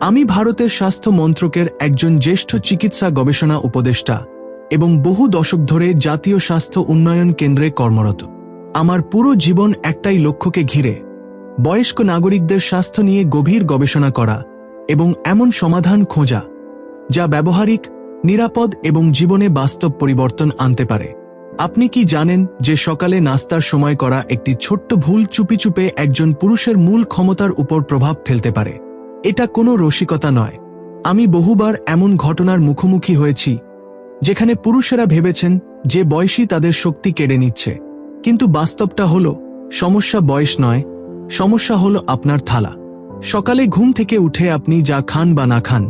আমি ভারতের স্বাস্থ্য মন্ত্রকের একজন জ্যেষ্ঠ চিকিৎসা গবেষণা উপদেষ্টা এবং বহু দশক ধরে জাতীয় স্বাস্থ্য উন্নয়ন কেন্দ্রে কর্মরত। আমার পুরো জীবন একটাই লক্ষ্যকে ঘিরে বয়স্ক নাগরিকদের স্বাস্থ্য নিয়ে গভীর গবেষণা করা এবং এমন সমাধান খোঁজা যা ব্যবহারিক, নিরাপদ এবং জীবনে বাস্তব পরিবর্তন আনতে পারে। আপনি কি জানেন যে সকালে নাস্তার সময় করা একটি ছোট্ট ভুল চুপি চুপে একজন পুরুষের মূল ক্ষমতার উপর প্রভাব ফেলতে পারে? এটা কোনো রসিকতা নয়। আমি বহুবার এমন ঘটনার মুখোমুখি হয়েছি, যেখানে পুরুষেরা ভেবেছেন যে বয়সই তাদের শক্তি কেড়ে নিচ্ছে। কিন্তু বাস্তবটা হলো, সমস্যা বয়স নয়, সমস্যা হলো আপনার থালা। সকালে ঘুম থেকে উঠে আপনি যা খান বা না খান,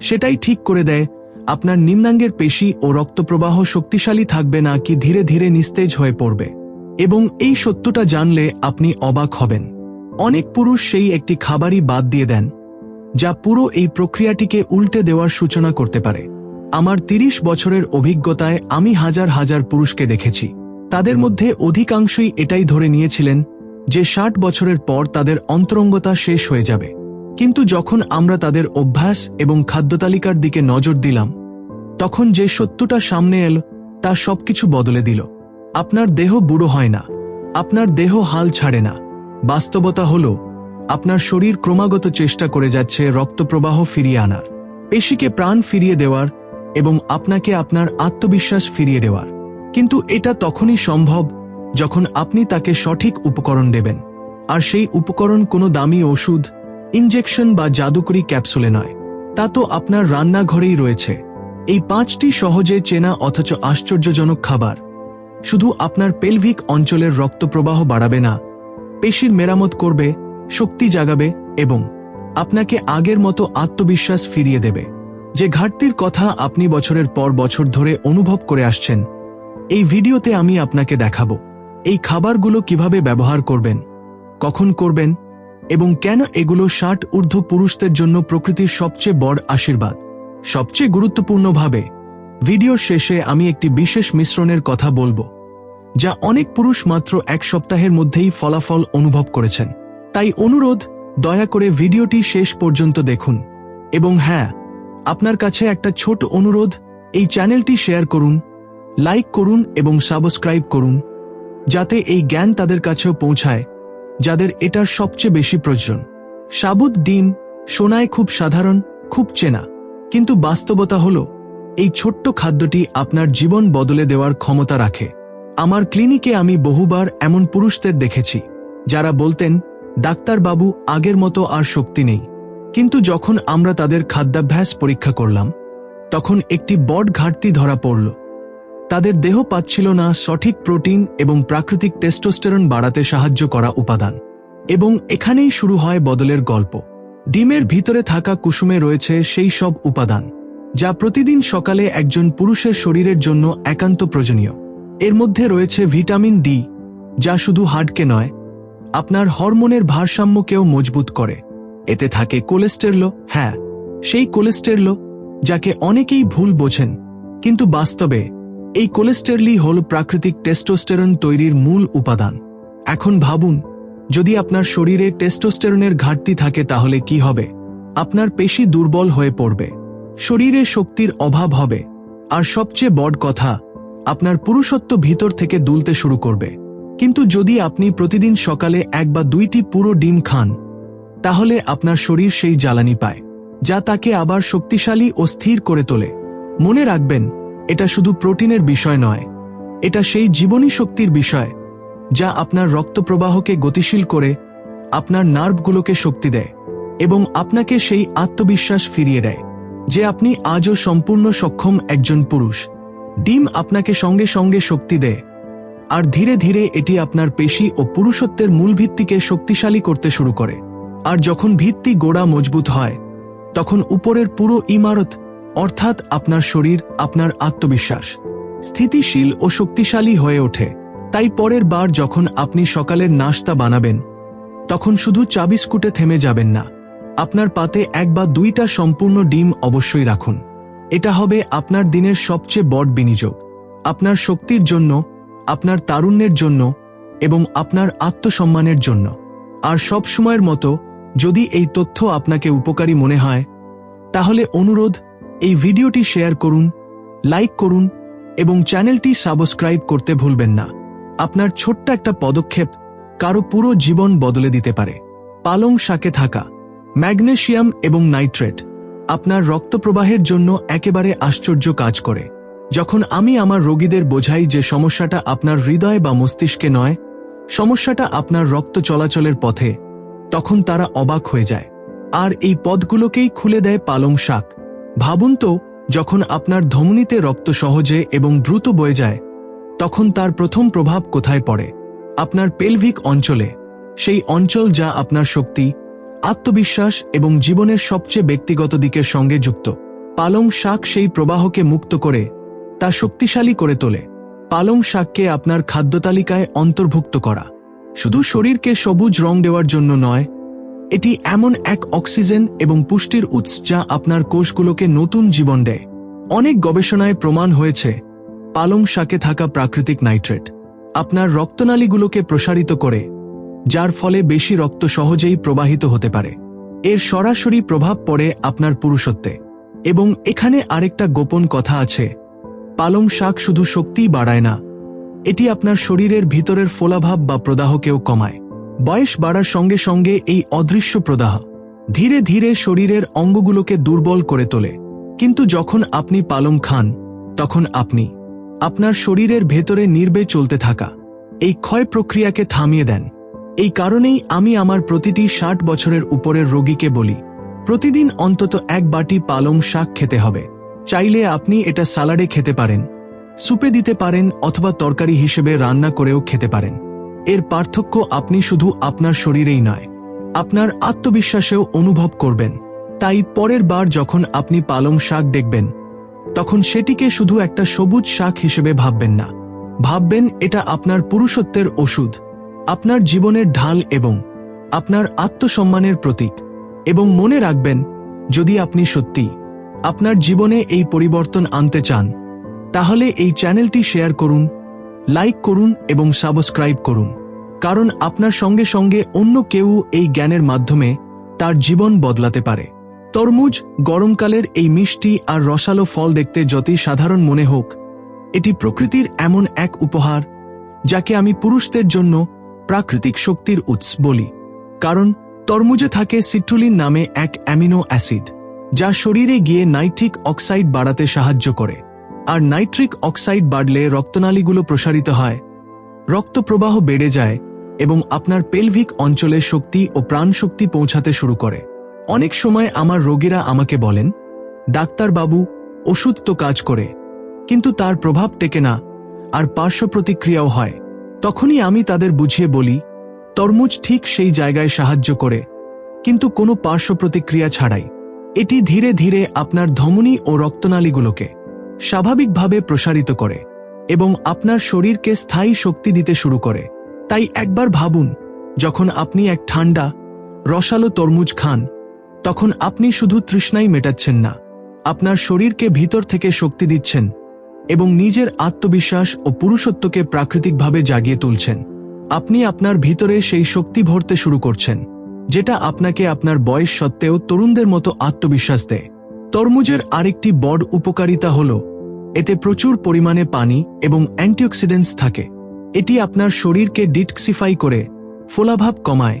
সেটাই ঠিক করে দেয়, আপনার নিম্নাঙ্গের পেশি ও রক্তপ্রবাহ শক্তিশালী থাকবে না কি ধীরে ধীরে নিস্তেজ হয়ে পড়বে। এবং এই সত্যটা জানলে আপনি অবাক হবেন। অনেক পুরুষ সেই একটি খাবারই বাদ দিয়ে দেন যা পুরো এই প্রক্রিয়াটিকে উল্টে দেওয়ার সূচনা করতে পারে। আমার তিরিশ বছরের অভিজ্ঞতায় আমি হাজার হাজার পুরুষকে দেখেছি। তাদের মধ্যে অধিকাংশই এটাই ধরে নিয়েছিলেন যে ষাট বছরের পর তাদের অন্তরঙ্গতা শেষ হয়ে যাবে। কিন্তু যখন আমরা তাদের অভ্যাস এবং খাদ্যতালিকার দিকে নজর দিলাম, তখন যে সত্যটা সামনে এল, তা সবকিছু বদলে দিল। আপনার দেহ বুড়ো হয় না। আপনার দেহ হাল ছাড়ে না। বাস্তবতা হল আপনার শরীর ক্রমাগত চেষ্টা করে যাচ্ছে রক্তপ্রবাহ ফিরিয়ে আনার। পেশিকে প্রাণ ফিরিয়ে দেওয়ার এবং আপনাকে আপনার আত্মবিশ্বাস ফিরিয়ে দেওয়ার। কিন্তু এটা তখনই সম্ভব যখন আপনি তাকে সঠিক উপকরণ দেবেন। আর সেই উপকরণ কোনো দামি ওষুধ, ইনজেকশন বা জাদুকরি ক্যাপসুলে নয়। তা তো আপনার রান্নাঘরেই রয়েছে। এই পাঁচটি সহজে চেনা অথচ আশ্চর্যজনক খাবার। শুধু আপনার পেলভিক অঞ্চলের রক্তপ্রবাহ বাড়াবে না, পেশির মেরামত করবে শক্তি জাগাবে এবং আপনাকে আগের মতো আত্মবিশ্বাস ফিরিয়ে দেবে। যে ঘাটতির কথা আপনি বছরের পর বছর ধরে অনুভব করে আসছেন, এই ভিডিওতে আমি আপনাকে দেখাবো, এই খাবারগুলো কীভাবে ব্যবহার করবেন, কখন করবেন এবং কেন এগুলো ষাট ঊর্ধ্ব পুরুষদের জন্য প্রকৃতির সবচেয়ে বড় আশীর্বাদ। সবচেয়ে গুরুত্বপূর্ণভাবে, ভিডিওর শেষে আমি একটি বিশেষ মিশ্রণের কথা বলব, যা অনেক পুরুষ মাত্র এক সপ্তাহের মধ্যেই ফলাফল অনুভব করেছেন। তাই অনুরোধ, দয়া করে ভিডিওটি শেষ পর্যন্ত দেখুন। এবং হ্যাঁ আপনার কাছে একটা ছোট অনুরোধ, এই চ্যানেলটি শেয়ার করুন, লাইক করুন এবং সাবস্ক্রাইব করুন, যাতে এই জ্ঞান তাদের কাছেও পৌঁছায়, যাদের এটার সবচেয়ে বেশি প্রয়োজন। সাবুত ডিম, সোনায় খুব সাধারণ, খুব চেনা। কিন্তু বাস্তবতা হল, এই ছোট্ট খাদ্যটি আপনার জীবন বদলে দেওয়ার ক্ষমতা রাখে। আমার ক্লিনিকে আমি বহুবার এমন পুরুষদের দেখেছি, যারা বলতেন ডাক্তারবাবু আগের মতো আর শক্তি নেই। কিন্তু যখন আমরা তাদের খাদ্যাভ্যাস পরীক্ষা করলাম, তখন একটি বড ঘাটতি ধরা পড়ল। তাদের দেহ পাচ্ছিল না সঠিক প্রোটিন এবং প্রাকৃতিক টেস্টোস্টেরন বাড়াতে সাহায্য করা উপাদান। এবং এখানেই শুরু হয় বদলের গল্প। ডিমের ভিতরে থাকা কুসুমে রয়েছে সেই সব উপাদান, যা প্রতিদিন সকালে একজন পুরুষের শরীরের জন্য একান্ত প্রয়োজনীয়। এর মধ্যে রয়েছে ভিটামিন ডি, যা শুধু হার্টকে নয় আপনার হরমোনের ভারসাম্যকেও মজবুত করে। এতে থাকে কোলেস্টেরল হ্যাঁ সেই কোলেস্টেরল যাকে অনেকেই ভুল বোঝেন। কিন্তু বাস্তবে, এই কোলেস্টেরলই হল প্রাকৃতিক টেস্টোস্টেরন তৈরির মূল উপাদান। এখন ভাবুন, যদি আপনার শরীরে টেস্টোস্টেরনের ঘাটতি থাকে তাহলে কি হবে? আপনার পেশি দুর্বল হয়ে পড়বে। শরীরে শক্তির অভাব হবে। আর সবচেয়ে বড় কথা, আপনার পুরুষত্ব ভিতর থেকে দুলতে শুরু করবে। কিন্তু যদি আপনি প্রতিদিন সকালে এক বা দুইটি পুরো ডিম খান, তাহলে আপনার শরীর সেই জ্বালানি পায়, যা তাকে আবার শক্তিশালী ও স্থির করে তোলে। মনে রাখবেন, এটা শুধু প্রোটিনের বিষয় নয়, এটা সেই জীবনী শক্তির বিষয়, যা আপনার রক্তপ্রবাহকে গতিশীল করে, আপনার নার্ভগুলোকে শক্তি দেয় এবং আপনাকে সেই আত্মবিশ্বাস ফিরিয়ে দেয় যে আপনি আজও সম্পূর্ণ সক্ষম একজন পুরুষ। ডিম আপনাকে সঙ্গে সঙ্গে শক্তি দেয়। আর ধীরে ধীরে এটি আপনার পেশি ও পুরুষত্বের মূল ভিত্তিকে শক্তিশালী করতে শুরু করে। আর যখন ভিত্তি গোড়া মজবুত হয়, তখন উপরের পুরো ইমারত, অর্থাৎ আপনার শরীর, আপনার আত্মবিশ্বাস, স্থিতিশীল ও শক্তিশালী হয়ে ওঠে। তাই পরের বার যখন আপনি সকালের নাস্তা বানাবেন, তখন শুধু চা বিস্কুটে থেমে যাবেন না। আপনার পাতে এক বা দুইটা সম্পূর্ণ ডিম অবশ্যই রাখুন। এটা হবে আপনার দিনের সবচেয়ে বড় বিনিয়োগ। আপনার শক্তির জন্য আপনার তারুণ্যের জন্য এবং আপনার আত্মসম্মানের জন্য। আর সব সময়ের মতো, যদি এই তথ্য আপনাকে উপকারী মনে হয়, তাহলে অনুরোধ, এই ভিডিওটি শেয়ার করুন, লাইক করুন এবং চ্যানেলটি সাবস্ক্রাইব করতে ভুলবেন না। আপনার ছোট্ট একটা পদক্ষেপ কারও পুরো জীবন বদলে দিতে পারে। পালং শাকে থাকা, ম্যাগনেশিয়াম এবং নাইট্রেট আপনার রক্তপ্রবাহের জন্য একেবারে আশ্চর্য কাজ করে। যখন আমি আমার রোগীদের বোঝাই যে সমস্যাটা আপনার হৃদয় বা মস্তিষ্কে নয়, সমস্যাটা আপনার রক্ত চলাচলের পথে, তখন তারা অবাক হয়ে যায়। আর এই পদগুলোকেই খুলে দেয় পালং শাক। ভাবুন তো, যখন আপনার ধমনীতে রক্ত সহজে এবং দ্রুত বয়ে যায়, তখন তার প্রথম প্রভাব কোথায় পড়ে? আপনার পেলভিক অঞ্চলে। সেই অঞ্চল যা আপনার শক্তি, আত্মবিশ্বাস এবং জীবনের সবচেয়ে ব্যক্তিগত দিকের সঙ্গে যুক্ত। পালং শাক সেই প্রবাহকে মুক্ত করে তা শক্তিশালী করে তোলে। পালং শাককে আপনার খাদ্য তালিকায় অন্তর্ভুক্ত করা। শুধু শরীরকে সবুজ রং দেওয়ার জন্য নয়, এটি এমন এক অক্সিজেন এবং পুষ্টির উৎস যা আপনার কোষগুলোকে নতুন জীবন দেয়। অনেক গবেষণায় প্রমাণ হয়েছে, পালং শাকে থাকা প্রাকৃতিক নাইট্রেট আপনার রক্তনালীগুলোকে প্রসারিত করে, যার ফলে বেশি রক্ত সহজেই প্রবাহিত হতে পারে। এর সরাসরি প্রভাব পড়ে আপনার পুরুষত্বে। এবং এখানে আরেকটা গোপন কথা আছে পালং শাক শুধু শক্তিই বাড়ায় না, এটি আপনার শরীরের ভিতরের ফোলাভাব বা প্রদাহকেও কমায়। বয়স বাড়ার সঙ্গে সঙ্গে এই অদৃশ্য প্রদাহ ধীরে ধীরে শরীরের অঙ্গগুলোকে দুর্বল করে তোলে। কিন্তু যখন আপনি পালং খান, তখন আপনি আপনার শরীরের ভেতরে নির্বে চলতে থাকা এই ক্ষয় প্রক্রিয়াকে থামিয়ে দেন। এই কারণেই আমি আমার প্রতিটি ষাট বছরের উপরের রোগীকে বলি, প্রতিদিন অন্তত এক বাটি পালং শাক খেতে হবে। চাইলে আপনি এটা সালাডে খেতে পারেন, সুপে দিতে পারেন অথবা তরকারি হিসেবে রান্না করেও খেতে পারেন। এর পার্থক্য আপনি শুধু আপনার শরীরেই নয়, আপনার আত্মবিশ্বাসেও অনুভব করবেন। তাই পরের বার যখন আপনি পালং শাক দেখবেন, তখন সেটিকে শুধু একটা সবুজ শাক হিসেবে ভাববেন না। ভাববেন এটা আপনার পুরুষত্বের ওষুধ, আপনার জীবনের ঢাল এবং আপনার আত্মসম্মানের প্রতীক। এবং মনে রাখবেন, যদি আপনি সত্যি আপনার জীবনে এই পরিবর্তন আনতে চান, তাহলে এই চ্যানেলটি শেয়ার করুন, লাইক করুন এবং সাবস্ক্রাইব করুন, কারণ আপনার সঙ্গে সঙ্গে অন্য কেউ এই জ্ঞানের মাধ্যমে তার জীবন বদলাতে পারে। তরমুজ, গরমকালের এই মিষ্টি আর রসালো ফল দেখতে যতই সাধারণ মনে হোক, এটি প্রকৃতির এমন এক উপহার, যাকে আমি পুরুষদের জন্য প্রাকৃতিক শক্তির উৎস বলি, কারণ তরমুজে থাকে সিট্রুলিন নামে এক অ্যামিনো অ্যাসিড। যা শরীরে গিয়ে নাইট্রিক অক্সাইড বাড়াতে সাহায্য করে। আর নাইট্রিক অক্সাইড বাড়লে রক্তনালীগুলো প্রসারিত হয়। রক্তপ্রবাহ বেড়ে যায় এবং আপনার পেলভিক অঞ্চলে শক্তি ও প্রাণশক্তি পৌঁছাতে শুরু করে। অনেক সময় আমার রোগীরা আমাকে বলেন, ডাক্তারবাবু, ওষুধ তো কাজ করে, কিন্তু তার প্রভাব টেকে না, আর পার্শ্ব প্রতিক্রিয়াও হয়। তখনই আমি তাদের বুঝিয়ে বলি, তরমুজ ঠিক সেই জায়গায় সাহায্য করে, কিন্তু কোনো পার্শ্ব প্রতিক্রিয়া ছাড়াই। এটি ধীরে ধীরে আপনার ধমনী ও রক্তনালীগুলোকে স্বাভাবিকভাবে প্রসারিত করে এবং আপনার শরীরকে স্থায়ী শক্তি দিতে শুরু করে। তাই একবার ভাবুন, যখন আপনি এক ঠান্ডা, রসালো তরমুজ খান, তখন আপনি শুধু তৃষ্ণাই মেটাচ্ছেন না, আপনার শরীরকে ভিতর থেকে শক্তি দিচ্ছেন এবং নিজের আত্মবিশ্বাস ও পুরুষত্বকে প্রাকৃতিকভাবে জাগিয়ে তুলছেন। আপনি আপনার ভিতরে সেই শক্তি ভরতে শুরু করছেন। যেটা আপনাকে আপনার বয়স সত্ত্বেও তরুণদের মতো আত্মবিশ্বাস দেয়। তরমুজের আরেকটি বড় উপকারিতা হল, এতে প্রচুর পরিমাণে পানি এবং অ্যান্টিঅক্সিডেন্টস থাকে। এটি আপনার শরীরকে ডিটক্সিফাই করে, ফোলাভাব কমায়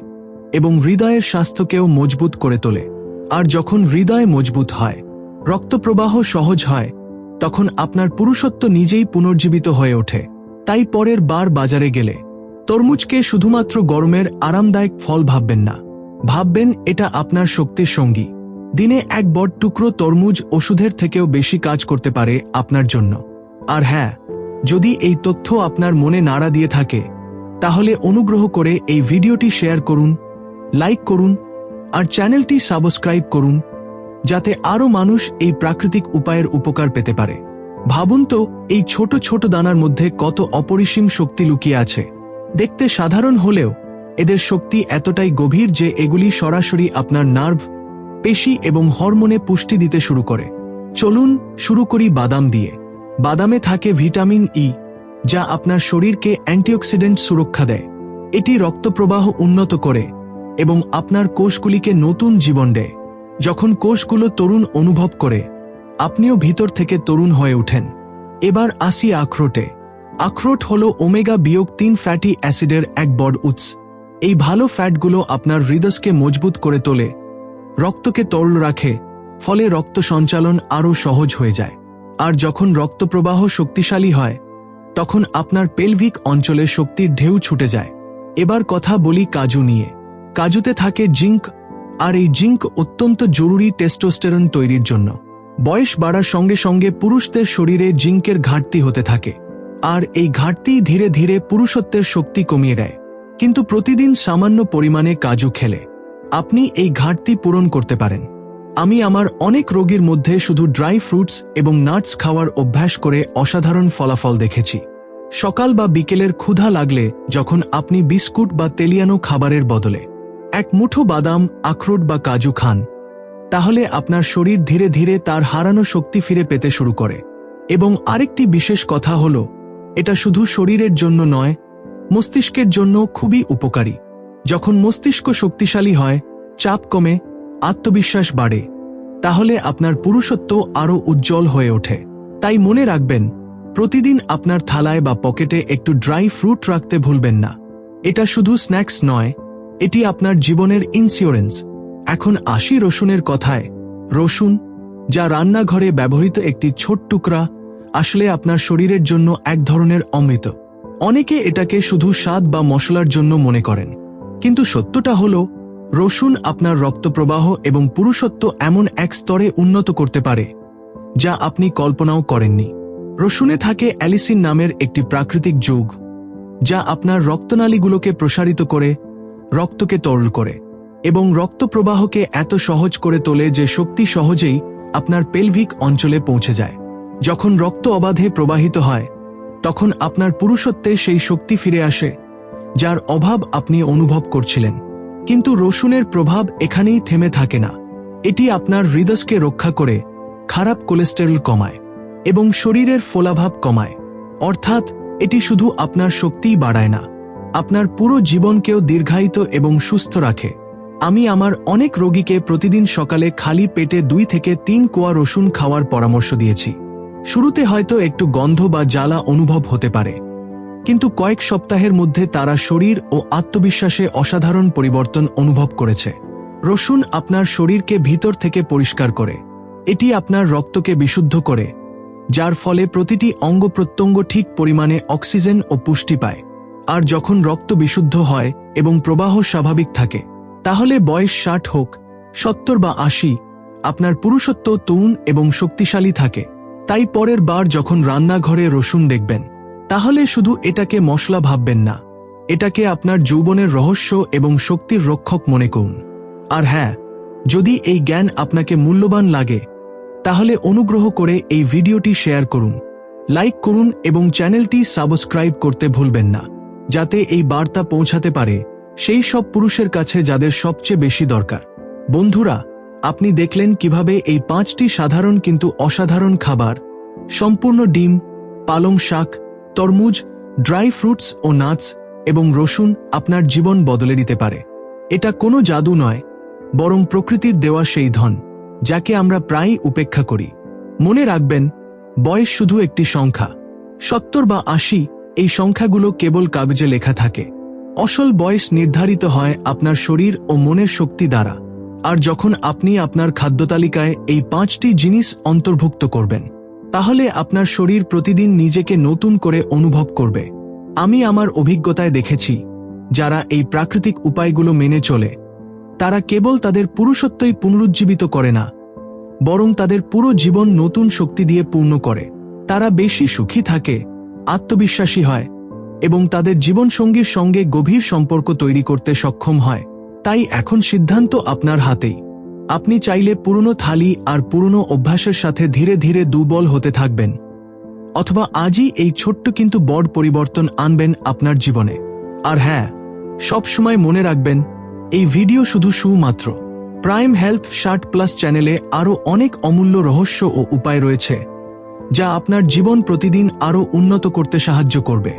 এবং হৃদয়ের স্বাস্থ্যকেও মজবুত করে তোলে। আর যখন হৃদয় মজবুত হয়, রক্তপ্রবাহ সহজ হয়, তখন আপনার পুরুষত্ব নিজেই পুনর্জীবিত হয়ে ওঠে। তাই পরের বার বাজারে গেলে, তরমুজকে শুধুমাত্র গরমের আরামদায়ক ফল ভাববেন না। ভাববেন, এটা আপনার শক্তির সঙ্গী। দিনে এক বড় টুকরো তরমুজ ওষুধের থেকেও বেশি কাজ করতে পারে আপনার জন্য। আর হ্যাঁ যদি এই তথ্য আপনার মনে নাড়া দিয়ে থাকে, তাহলে অনুগ্রহ করে এই ভিডিওটি শেয়ার করুন, লাইক করুন, আর চ্যানেলটি সাবস্ক্রাইব করুন, যাতে আরও মানুষ এই প্রাকৃতিক উপায়ের উপকার পেতে পারে। ভাবুন তো, এই ছোট ছোট দানার মধ্যে কত অপরিসীম শক্তি লুকিয়ে আছে। দেখতে সাধারণ হলেও এদের শক্তি এতটাই গভীর যে এগুলি সরাসরি আপনার নার্ভ, পেশি এবং হরমোনে পুষ্টি দিতে শুরু করে। চলুন শুরু করি বাদাম দিয়ে। বাদামে থাকে ভিটামিন ই যা আপনার শরীরকে অ্যান্টিঅক্সিডেন্ট সুরক্ষা দেয়। এটি রক্তপ্রবাহ উন্নত করে এবং আপনার কোষগুলিকে নতুন জীবন দেয়। যখন কোষগুলো তরুণ অনুভব করে, আপনিও ভিতর থেকে তরুণ হয়ে ওঠেন। এবার আসি আখরোটে। আখরোট হল ওমেগা বিয়োগ তিন ফ্যাটি অ্যাসিডের এক বড় উৎস। এই ভালো ফ্যাটগুলো আপনার হৃদয়কে মজবুত করে তোলে, রক্তকে তরল রাখে, ফলে রক্ত সঞ্চালন আরও সহজ হয়ে যায়। আর যখন রক্তপ্রবাহ শক্তিশালী হয়, তখন আপনার পেলভিক অঞ্চলে শক্তির ঢেউ ছুটে যায়। এবার কথা বলি কাজু নিয়ে। কাজুতে থাকে জিঙ্ক, আর এই জিঙ্ক অত্যন্ত জরুরি টেস্টোস্টেরন তৈরির জন্য। বয়স বাড়ার সঙ্গে সঙ্গে পুরুষদের শরীরে জিঙ্কের ঘাটতি হতে থাকে, আর এই ঘাটতি ধীরে ধীরে পুরুষত্বের শক্তি কমিয়ে দেয়। কিন্তু প্রতিদিন সামান্য পরিমাণে কাজু খেলে। আপনি এই ঘাটতি পূরণ করতে পারেন। আমি আমার অনেক রোগীর মধ্যে শুধু ড্রাই ফ্রুটস এবং নাটস খাওয়ার অভ্যাস করে অসাধারণ ফলাফল দেখেছি। সকাল বা বিকেলের ক্ষুধা লাগলে যখন আপনি বিস্কুট বা তেলিয়ানো খাবারের বদলে এক মুঠো বাদাম, আখরোট বা কাজু খান, তাহলে আপনার শরীর ধীরে ধীরে তার হারানো শক্তি ফিরে পেতে শুরু করে। এবং আরেকটি বিশেষ কথা হল, এটা শুধু শরীরের জন্য নয় মস্তিষ্কের জন্য খুবই উপকারী। যখন মস্তিষ্ক শক্তিশালী হয়, চাপ কমে, আত্মবিশ্বাস বাড়ে, তাহলে আপনার পুরুষত্ব আরও উজ্জ্বল হয়ে ওঠে। তাই মনে রাখবেন, প্রতিদিন আপনার থালায় বা পকেটে একটু ড্রাই ফ্রুট রাখতে ভুলবেন না। এটা শুধু স্ন্যাক্স নয়, এটি আপনার জীবনের ইন্স্যুরেন্স। এখন আশি রসুনের কথায়, রসুন, যা রান্নাঘরে ব্যবহৃত একটি ছোট টুকরা, আসলে আপনার শরীরের জন্য এক ধরনের অমৃত। অনেকে এটাকে শুধু স্বাদ বা মশলার জন্য মনে করেন। কিন্তু সত্যটা হল, রসুন আপনার রক্তপ্রবাহ এবং পুরুষত্ব এমন এক স্তরে উন্নত করতে পারে, যা আপনি কল্পনাও করেননি। রসুনে থাকে অ্যালিসিন নামের একটি প্রাকৃতিক যোগ, যা আপনার রক্তনালীগুলোকে প্রসারিত করে, রক্তকে তরল করে এবং রক্তপ্রবাহকে এত সহজ করে তোলে যে শক্তি সহজেই আপনার পেলভিক অঞ্চলে পৌঁছে যায়, যখন রক্ত অবাধে প্রবাহিত হয় তখন আপনার পুরুষত্বে সেই শক্তি ফিরে আসে, যার অভাব আপনি অনুভব করছিলেন। কিন্তু রসুনের প্রভাব এখানেই থেমে থাকে না। এটি আপনার হৃদয়কে রক্ষা করে খারাপ কোলেস্টেরল কমায় এবং শরীরের ফোলাভাব কমায়। অর্থাৎ, এটি শুধু আপনার শক্তিই বাড়ায় না, আপনার পুরো জীবনকেও দীর্ঘায়িত এবং সুস্থ রাখে। আমি আমার অনেক রোগীকে প্রতিদিন সকালে খালি পেটে দুই থেকে তিন কোয়া রসুন খাওয়ার পরামর্শ দিয়েছি। শুরুতে হয়তো একটু গন্ধ বা জ্বালা অনুভব হতে পারে, কিন্তু কয়েক সপ্তাহের মধ্যে তারা শরীর ও আত্মবিশ্বাসে অসাধারণ পরিবর্তন অনুভব করেছে। রসুন আপনার শরীরকে ভিতর থেকে পরিষ্কার করে, এটি আপনার রক্তকে বিশুদ্ধ করে, যার ফলে প্রতিটি অঙ্গ প্রত্যঙ্গ ঠিক পরিমাণে অক্সিজেন ও পুষ্টি পায়। আর যখন রক্ত বিশুদ্ধ হয় এবং প্রবাহ স্বাভাবিক থাকে, তাহলে বয়স ষাট হোক, সত্তর বা আশি, আপনার পুরুষত্ব তরুণ এবং শক্তিশালী থাকে। তাই পরের বার যখন রান্নাঘরে রসুন দেখবেন, তাহলে শুধু এটাকে মশলা ভাববেন না। এটাকে আপনার যৌবনের রহস্য এবং শক্তির রক্ষক মনে করুন। আর হ্যাঁ যদি এই জ্ঞান আপনাকে মূল্যবান লাগে, তাহলে অনুগ্রহ করে এই ভিডিওটি শেয়ার করুন, লাইক করুন এবং চ্যানেলটি সাবস্ক্রাইব করতে ভুলবেন না, যাতে এই বার্তা পৌঁছাতে পারে সেই সব পুরুষের কাছে যাদের সবচেয়ে বেশি দরকার। বন্ধুরা আপনি দেখলেন কীভাবে এই পাঁচটি সাধারণ কিন্তু অসাধারণ খাবার, সম্পূর্ণ ডিম, পালং শাক, তরমুজ, ড্রাই ফ্রুটস ও নাটস এবং রসুন আপনার জীবন বদলে দিতে পারে। এটা কোনো জাদু নয়, বরং প্রকৃতির দেওয়া সেই ধন, যাকে আমরা প্রায়ই উপেক্ষা করি। মনে রাখবেন, বয়স শুধু একটি সংখ্যা। সত্তর বা আশি এই সংখ্যাগুলো কেবল কাগজে লেখা থাকে। অসল বয়স নির্ধারিত হয় আপনার শরীর ও মনের শক্তি দ্বারা। আর যখন আপনি আপনার খাদ্য তালিকায় এই পাঁচটি জিনিস অন্তর্ভুক্ত করবেন, তাহলে আপনার শরীর প্রতিদিন নিজেকে নতুন করে অনুভব করবে। আমি আমার অভিজ্ঞতায় দেখেছি, যারা এই প্রাকৃতিক উপায়গুলো মেনে চলে, তারা কেবল তাদের পুরুষত্বই পুনরুজ্জীবিত করে না, বরং তাদের পুরো জীবন নতুন শক্তি দিয়ে পূর্ণ করে। তারা বেশি সুখী থাকে, আত্মবিশ্বাসী হয়, এবং তাদের জীবনসঙ্গীর সঙ্গে গভীর সম্পর্ক তৈরি করতে সক্ষম হয়। তাই এখন সিদ্ধান্ত আপনার হাতেই। আপনি চাইলে পুরনো থালি আর পুরনো অভ্যাসের সাথে ধীরে ধীরে দুর্বল হতে থাকবেন। অথবা আজই এই ছোট্ট কিন্তু বড় পরিবর্তন আনবেন আপনার জীবনে। আর হ্যাঁ সব সময় মনে রাখবেন, এই ভিডিও শুধু শুধুমাত্র। প্রাইম হেলথ শার্ট প্লাস চ্যানেলে আরও অনেক অমূল্য রহস্য ও উপায় রয়েছে, যা আপনার জীবন প্রতিদিন আরও উন্নত করতে সাহায্য করবে।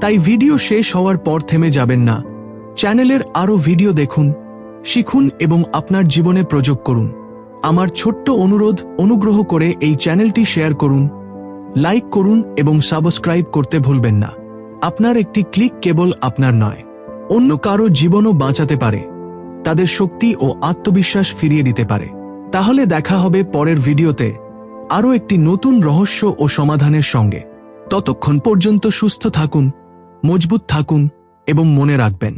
তাই ভিডিও শেষ হওয়ার পর থেমে যাবেন না। চ্যানেলের আরও ভিডিও দেখুন, শিখুন এবং আপনার জীবনে প্রযোগ করুন। আমার ছোট্ট অনুরোধ, অনুগ্রহ করে এই চ্যানেলটি শেয়ার করুন, লাইক করুন এবং সাবস্ক্রাইব করতে ভুলবেন না। আপনার একটি ক্লিক কেবল আপনার নয়, অন্য কারও জীবনও বাঁচাতে পারে, তাদের শক্তি ও আত্মবিশ্বাস ফিরিয়ে দিতে পারে। তাহলে দেখা হবে পরের ভিডিওতে, আরও একটি নতুন রহস্য ও সমাধানের সঙ্গে। ততক্ষণ পর্যন্ত সুস্থ থাকুন, মজবুত থাকুন এবং মনে রাখবেন।